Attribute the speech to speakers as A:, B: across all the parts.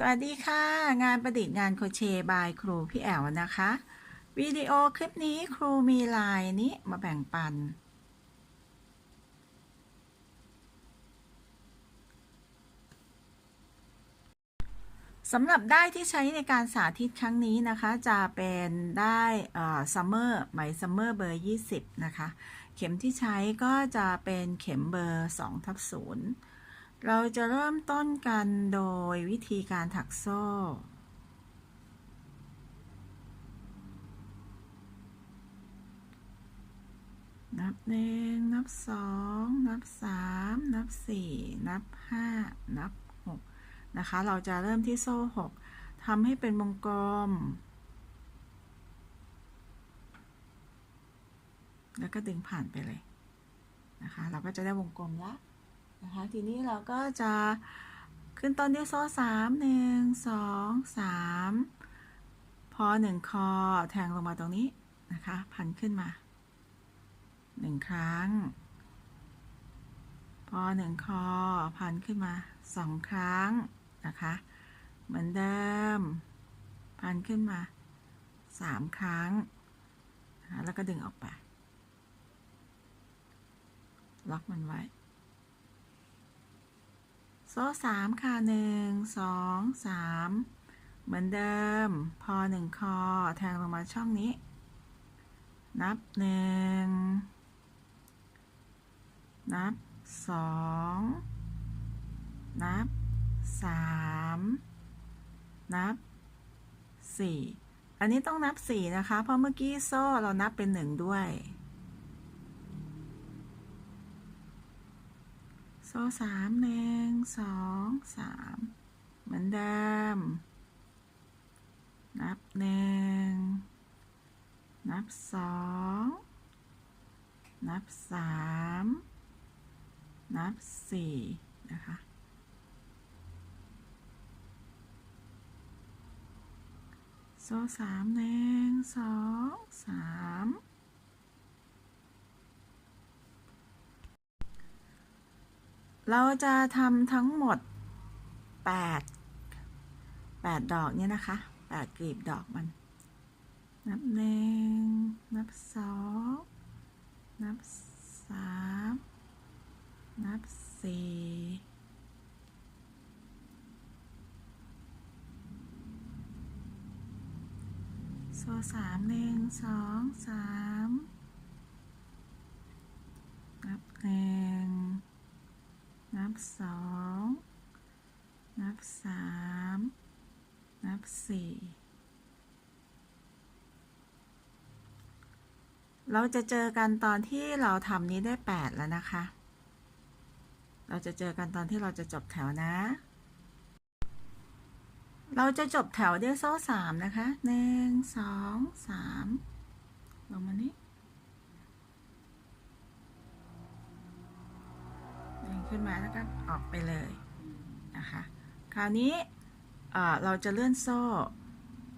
A: สวัสดีค่ะ งานประดิษฐ์งานโคเชบายครูพี่แอลนะคะ วิดีโอคลิปนี้ครูมีลายนี้มาแบ่งปัน สำหรับได้ที่ใช้ในการสาธิตครั้งนี้นะคะ จะเป็นได้ซัมเมอร์ไหมซัมเมอร์เบอร์ 20 นะคะ เข็มที่ใช้ก็จะเป็นเข็มเบอร์2ทับ0 เราจะเริ่มต้นกันโดยวิธีการถักโซ่ นับหนึ่ง นับสอง นับสาม นับสี่ นับห้า นับหกนะคะ เราจะเริ่มที่โซ่หกทำให้เป็นวงกลม แล้วก็ดึงผ่านไปเลย นะคะ เราก็จะได้วงกลมแล้ว นะคะทีนี้เราก็จะขึ้นต้นด้วยโซ่สามหนึ่งสองสามพอหนึ่งคอแทงลงมาตรงนี้นะคะ พันขึ้นมาหนึ่งครั้ง พอหนึ่งคอพันขึ้นมาสองครั้งนะคะ เหมือนเดิม พันขึ้นมาสามครั้งแล้วก็ดึงออกไป ล็อกมันไว้ โซ่สามค่ะหนึ่งสองสามเหมือนเดิม พอหนึ่งคอ แทงลงมาช่องนี้ นับหนึ่งนับสองนับสามนับสี่อันนี้ต้องนับสี่นะคะ เพราะเมื่อกี้โซ่เรานับเป็นหนึ่งด้วย โซ่สามหนึ่งสองสามเหมือนเดิม นับหนึ่งนับสองนับสามนับสี่นะคะ โซ่สามหนึ่งสองสาม เราจะทำทั้งหมดแปดแปดดอกเนี่ยนะคะแปดกลีบดอกมัน นับหนึ่งนับสองนับสามนับสี่โซ่สามหนึ่งสองสามนับหนึ่งนับสองนับสามนับสี่ เราจะเจอกันตอนที่เราทำนี้ได้แปดแล้วนะคะ เราจะเจอกันตอนที่เราจะจบแถวนะ เราจะจบแถวด้วยโซ่สามนะคะหนึ่งสองสามลงมานี้ดึงขึ้นมาแล้วก็ออกไปเลยนะคะ คราวนี้เอ่อเราจะเลื่อนโซ่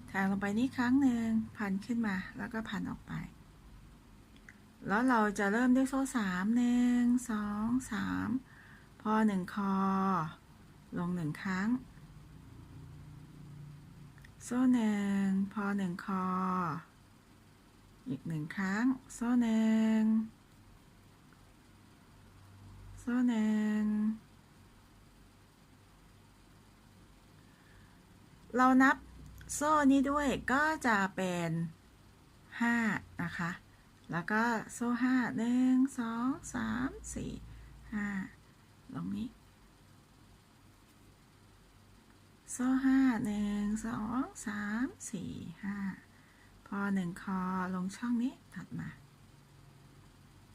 A: แทงลงไปนี้ครั้งหนึ่งพันขึ้นมาแล้วก็พันออกไป แล้วเราจะเริ่มด้วยโซ่สามหนึ่งสองสามพอหนึ่งคอ ลงหนึ่งครั้ง โซ่หนึ่งพอหนึ่งคอ อีกหนึ่งครั้ง โซ่หนึ่งโซ่หนึ่งเรานับโซ่นี้ด้วยก็จะเป็นห้านะคะ แล้วก็โซ่ห้าหนึ่งสองสามสี่ห้าลงนี้ โซ่ห้าหนึ่งสองสามสี่ห้าพอหนึ่งคอลงช่องนี้ถัดมา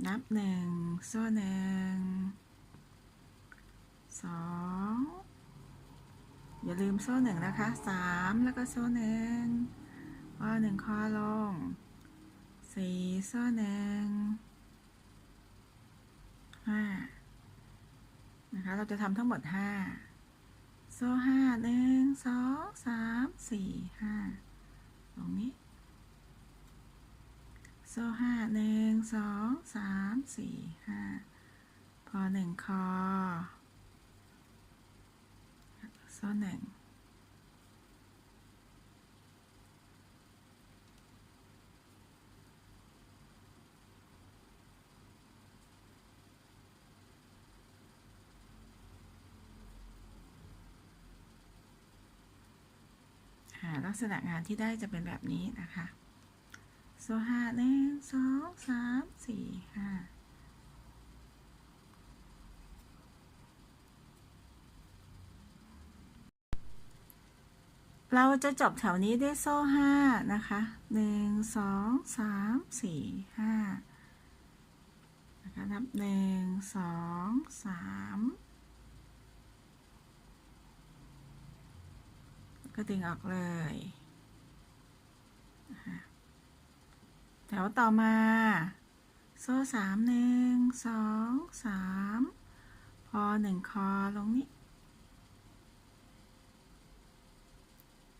A: นับหนึ่งโซ่หนึ่งสองอย่าลืมโซ่หนึ่งนะคะสามแล้วก็โซ่หนึ่งพอหนึ่งคอลง สี่โซ่หนึ่งห้านะคะ เราจะทำทั้งหมดห้าโซ่ห้าหนึ่งสองสามสี่ห้าตรงนี้ โซ่ห้าหนึ่งสองสามสี่ห้าพอหนึ่งคอ โซ่หนึ่ง กษณะงานที่ได้จะเป็นแบบนี้นะคะโซ่ห้าหนึ่งสองสามสี่ห้าเราจะจบแถวนี้ด้วยโซ่ห้านะคะหนึ่งสองสามสี่ห้านะคะนับหนึ่งสองสามแล้ว ก็ดึงออกเลย แถวต่อมา โซ่สามหนึ่งสองสามพอหนึ่งคอลงนี้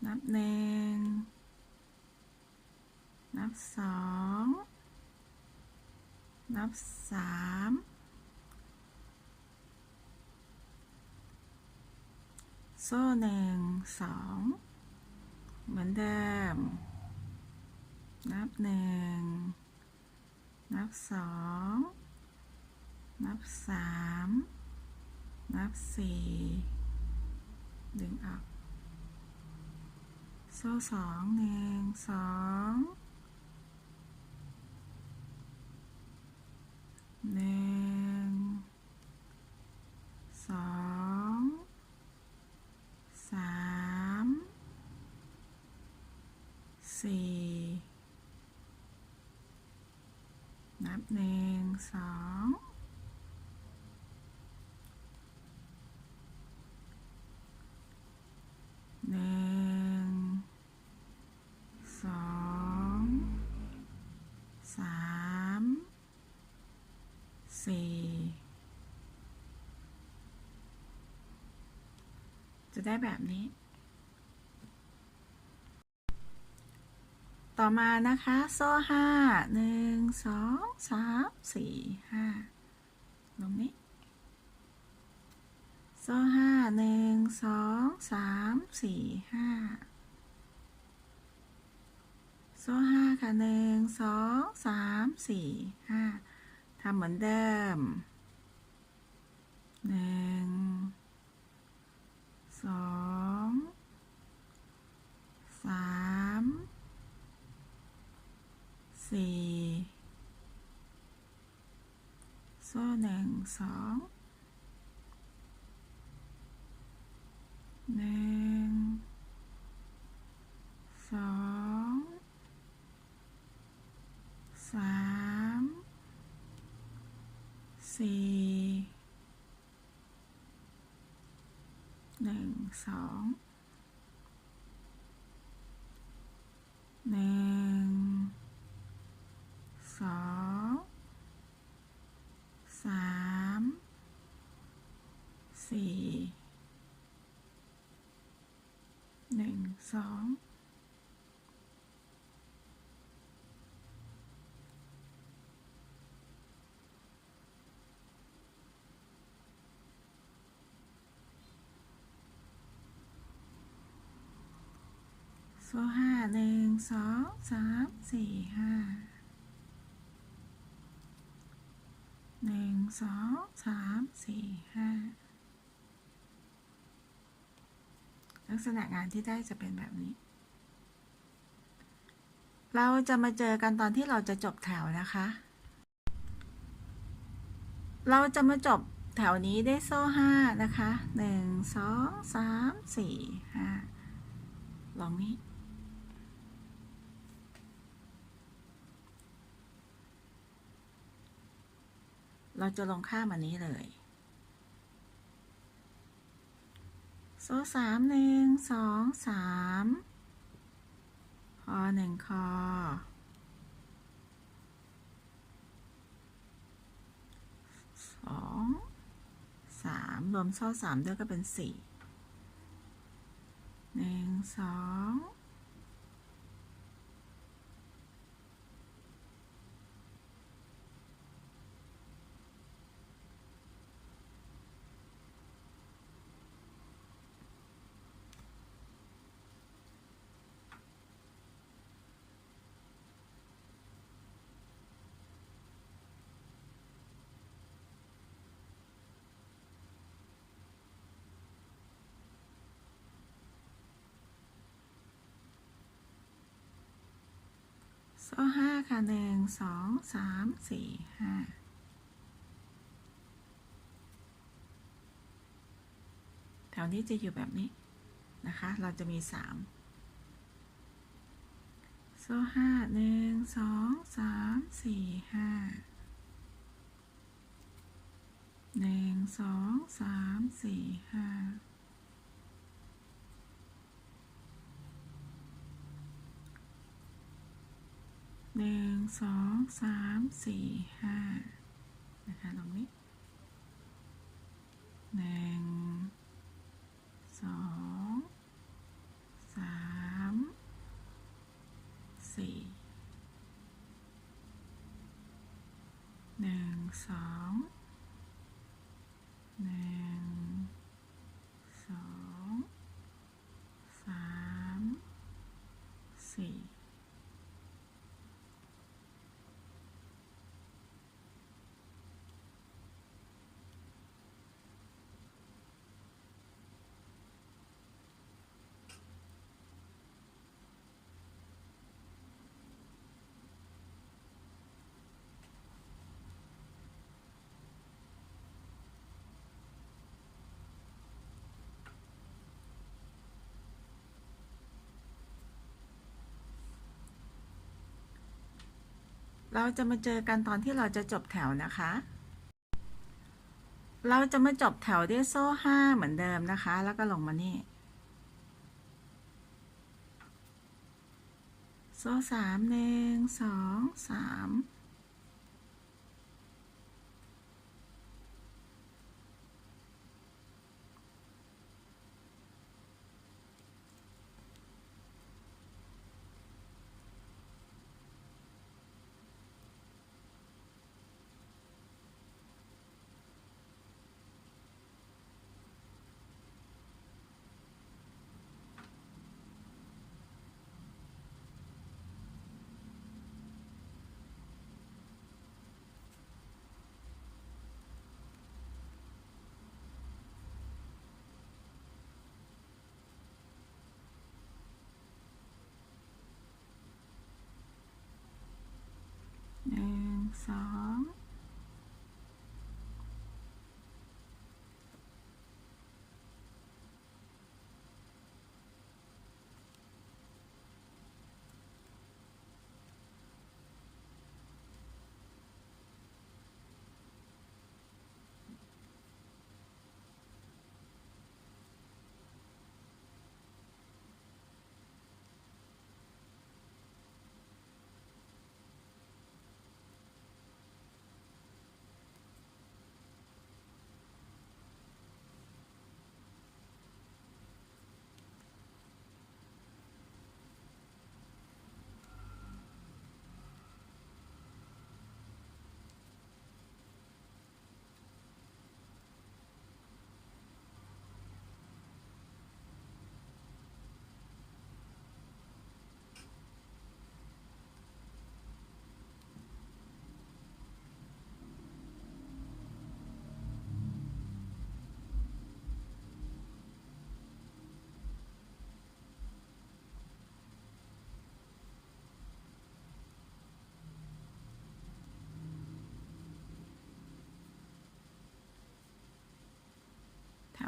A: นับหนึ่งนับสองนับสาม โซ่หนึ่งสองเหมือนเดิม นับหนึ่งนับสองนับสามนับสี่ดึงออก โซ่สองหนึ่งสองหนึ่งสองสาม สี่นับหนึ่งสองหนึ่งสองสามสี่จะได้แบบนี้ ต่อ มานะคะโซ่ห้าหนึ่งสองสามสี่ห้าลงนี้โซ่ห้าหนึ่งสองสามสี่ห้าโซ่ห้าค่ะหนึ่งสองสามสี่ห้าทำเหมือนเดิมหนึ่งสองสาม สี่โซ่หนึ่งสองหนึ่งสองสามสี่หนึ่งสองหนึ่งสองสามสี่ห นึ่งสองโซ่ห้าหนึ่งสองสามสี่ห้าหนึ่งสองสามสี่ห้า ลักษณะงานที่ได้จะเป็นแบบนี้ เราจะมาเจอกันตอนที่เราจะจบแถวนะคะ เราจะมาจบแถวนี้ได้โซ่ห้านะคะหนึ่งสองสามสี่ห้าลองนี้ เราจะลงข้ามอันนี้เลย โซ่สามหนึ่งสองสามคอหนึ่งคอ สองสามรวมโซ่สามด้วยก็เป็นสี่หนึ่งสอง โซ่ห้าค่ะหนึ่งสองสามสี่ห้าแถวนี้จะอยู่แบบนี้นะคะ เราจะมีสามโซ่ห้าหนึ่งสองสามสี่ห้าหนึ่งสองสามสี่ห้า หนึ่งสองสามสี่ห้านะคะตรงนี้หนึ่งสองสามสี่หนึ่งสองหนึ่งสองสามสี่ เราจะมาเจอกันตอนที่เราจะจบแถวนะคะ เราจะมาจบแถวด้วยโซ่ห้าเหมือนเดิมนะคะ แล้วก็ลงมานี่ โซ่สามหนึ่งสองสาม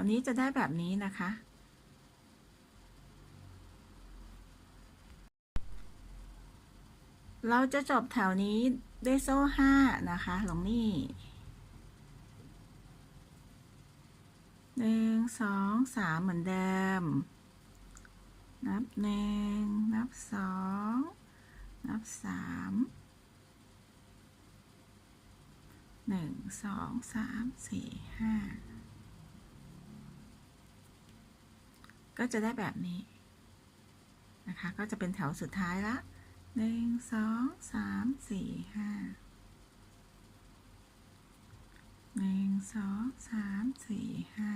A: วนี้จะได้แบบนี้นะคะ เราจะจบแถวนี้ด้วยโซ่ห้านะคะลงนี่หนึ่งสองสามเหมือนเดิม นับหนึ่งนับสองนับสามหนึ่งสองสามสี่ห้า ก็จะได้แบบนี้นะคะ ก็จะเป็นแถวสุดท้ายละหนึ่งสองสามสี่ห้าหนึ่งสองสามสี่ห้า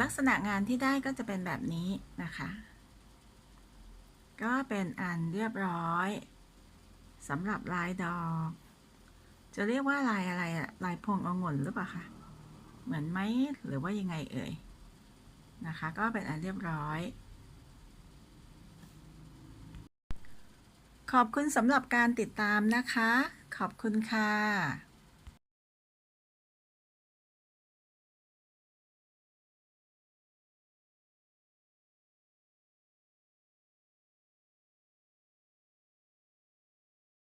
A: ลักษณะงานที่ได้ก็จะเป็นแบบนี้นะคะ ก็เป็นอันเรียบร้อยสำหรับลายดอก จะเรียกว่าลายอะไรอะลายพวงองุ่นหรือเปล่าคะเหมือนไหมหรือว่ายังไงเอ่ยนะคะ ก็เป็นอันเรียบร้อย ขอบคุณสำหรับการติดตามนะคะ ขอบคุณค่ะ